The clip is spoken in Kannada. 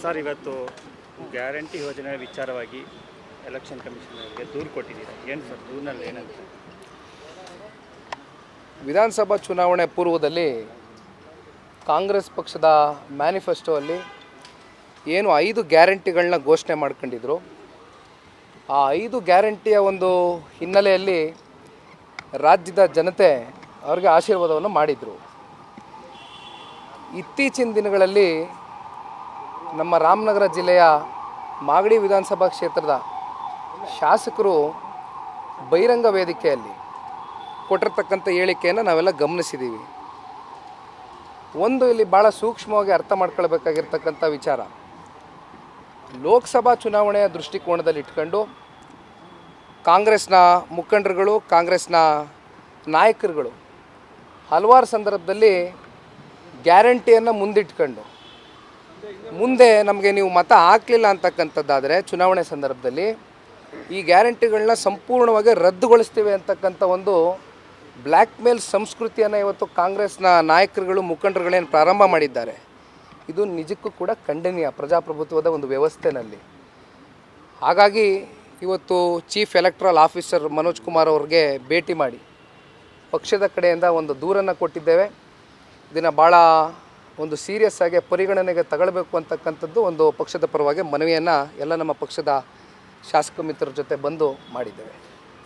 ಸರ್, ಇವತ್ತು ಗ್ಯಾರಂಟಿ ಯೋಜನೆ ವಿಚಾರವಾಗಿ ಎಲೆಕ್ಷನ್ ಕಮಿಷನರ್ಗೆ ದೂರು ಕೊಟ್ಟಿದ್ದೀರಾ? ಏನು ಸರ್, ದೂರಿನಲ್ಲಿ ಏನಂತ? ವಿಧಾನಸಭಾ ಚುನಾವಣೆ ಪೂರ್ವದಲ್ಲಿ ಕಾಂಗ್ರೆಸ್ ಪಕ್ಷದ ಮ್ಯಾನಿಫೆಸ್ಟೋಲ್ಲಿ ಏನು ಐದು ಗ್ಯಾರಂಟಿಗಳನ್ನ ಘೋಷಣೆ ಮಾಡ್ಕೊಂಡಿದ್ರು. ಆ ಐದು ಗ್ಯಾರಂಟಿಯ ಒಂದು ಹಿನ್ನೆಲೆಯಲ್ಲಿ ರಾಜ್ಯದ ಜನತೆ ಅವ್ರಿಗೆ ಆಶೀರ್ವಾದವನ್ನು ಮಾಡಿದರು. ಇತ್ತೀಚಿನ ದಿನಗಳಲ್ಲಿ ನಮ್ಮ ರಾಮನಗರ ಜಿಲ್ಲೆಯ ಮಾಗಡಿ ವಿಧಾನಸಭಾ ಕ್ಷೇತ್ರದ ಶಾಸಕರು ಬಹಿರಂಗ ವೇದಿಕೆಯಲ್ಲಿ ಕೊಟ್ಟಿರ್ತಕ್ಕಂಥ ಹೇಳಿಕೆಯನ್ನು ನಾವೆಲ್ಲ ಗಮನಿಸಿದ್ದೀವಿ. ಒಂದು ಇಲ್ಲಿ ಭಾಳ ಸೂಕ್ಷ್ಮವಾಗಿ ಅರ್ಥ ಮಾಡ್ಕೊಳ್ಬೇಕಾಗಿರ್ತಕ್ಕಂಥ ವಿಚಾರ. ಲೋಕಸಭಾ ಚುನಾವಣೆಯ ದೃಷ್ಟಿಕೋನದಲ್ಲಿ ಇಟ್ಕೊಂಡು ಕಾಂಗ್ರೆಸ್ನ ಮುಖಂಡರುಗಳು, ಕಾಂಗ್ರೆಸ್ನ ನಾಯಕರುಗಳು ಹಲವಾರು ಸಂದರ್ಭದಲ್ಲಿ ಗ್ಯಾರಂಟಿಯನ್ನು ಮುಂದಿಟ್ಕೊಂಡು ಮುಂದೆ ನಮಗೆ ನೀವು ಮತ ಹಾಕಲಿಲ್ಲ ಅಂತಕ್ಕಂಥದ್ದಾದರೆ ಚುನಾವಣೆ ಸಂದರ್ಭದಲ್ಲಿ ಈ ಗ್ಯಾರಂಟಿಗಳನ್ನ ಸಂಪೂರ್ಣವಾಗಿ ರದ್ದುಗೊಳಿಸ್ತೀವಿ ಅಂತಕ್ಕಂಥ ಒಂದು ಬ್ಲ್ಯಾಕ್ ಮೇಲ್ ಸಂಸ್ಕೃತಿಯನ್ನು ಇವತ್ತು ಕಾಂಗ್ರೆಸ್ನ ನಾಯಕರುಗಳು ಮುಖಂಡರುಗಳೇನು ಪ್ರಾರಂಭ ಮಾಡಿದ್ದಾರೆ. ಇದು ನಿಜಕ್ಕೂ ಕೂಡ ಖಂಡನೀಯ ಪ್ರಜಾಪ್ರಭುತ್ವದ ಒಂದು ವ್ಯವಸ್ಥೆನಲ್ಲಿ. ಹಾಗಾಗಿ ಇವತ್ತು chief electoral officer Manoj Kumar ಅವ್ರಿಗೆ ಭೇಟಿ ಮಾಡಿ. ಪಕ್ಷದ ಕಡೆಯಿಂದ ಒಂದು ದೂರನ್ನು ಕೊಟ್ಟಿದ್ದೇವೆ. ಇದನ್ನು ಭಾಳ ಒಂದು ಸೀರಿಯಸ್ ಆಗಿ ಪರಿಗಣನೆಗೆ ತಗೊಳ್ಬೇಕು ಅಂತಕ್ಕಂಥದ್ದು ಒಂದು ಪಕ್ಷದ ಪರವಾಗಿ ಮನವಿಯನ್ನು ಎಲ್ಲ ನಮ್ಮ ಪಕ್ಷದ ಶಾಸಕ ಮಿತ್ರರ ಜೊತೆ ಬಂದು ಮಾಡಿದ್ದೇವೆ.